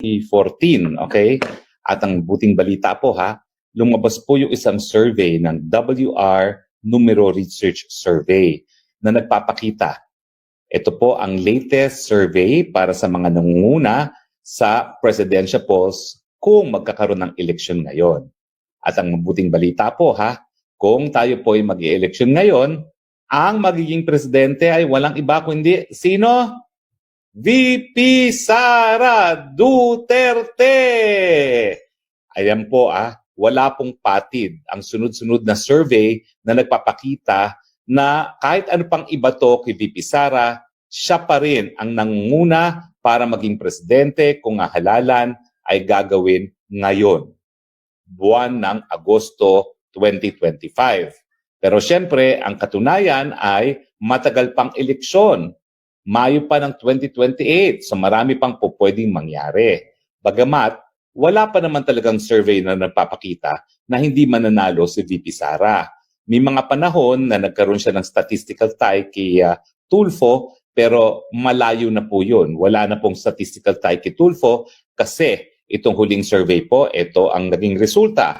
2014, okay? At ang buting balita po ha, lumabas po yung isang survey ng WR Numero Research Survey na nagpapakita. Ito po ang latest survey para sa mga nangunguna sa presidential polls kung magkakaroon ng eleksyon ngayon. At ang mabuting balita po ha, kung tayo po ay mag eleksyon ngayon, ang magiging presidente ay walang iba kundi sino? VP Sara Duterte! Ayan po ah, wala pong patid ang sunod-sunod na survey na nagpapakita na kahit ano pang iba to kay VP Sara, siya pa rin ang nangunguna para maging presidente kung ang halalan ay gagawin ngayon, buwan ng Agosto 2025. Pero siyempre, ang katunayan ay matagal pang eleksyon. Mayo pa ng 2028, so marami pang po pwedeng mangyari. Bagamat, wala pa naman talagang survey na nagpapakita na hindi mananalo si VP Sara. May mga panahon na nagkaroon siya ng statistical tie kay uh, Tulfo, pero malayo na po yun. Wala na pong statistical tie kay Tulfo kasi itong huling survey po, ito ang naging resulta.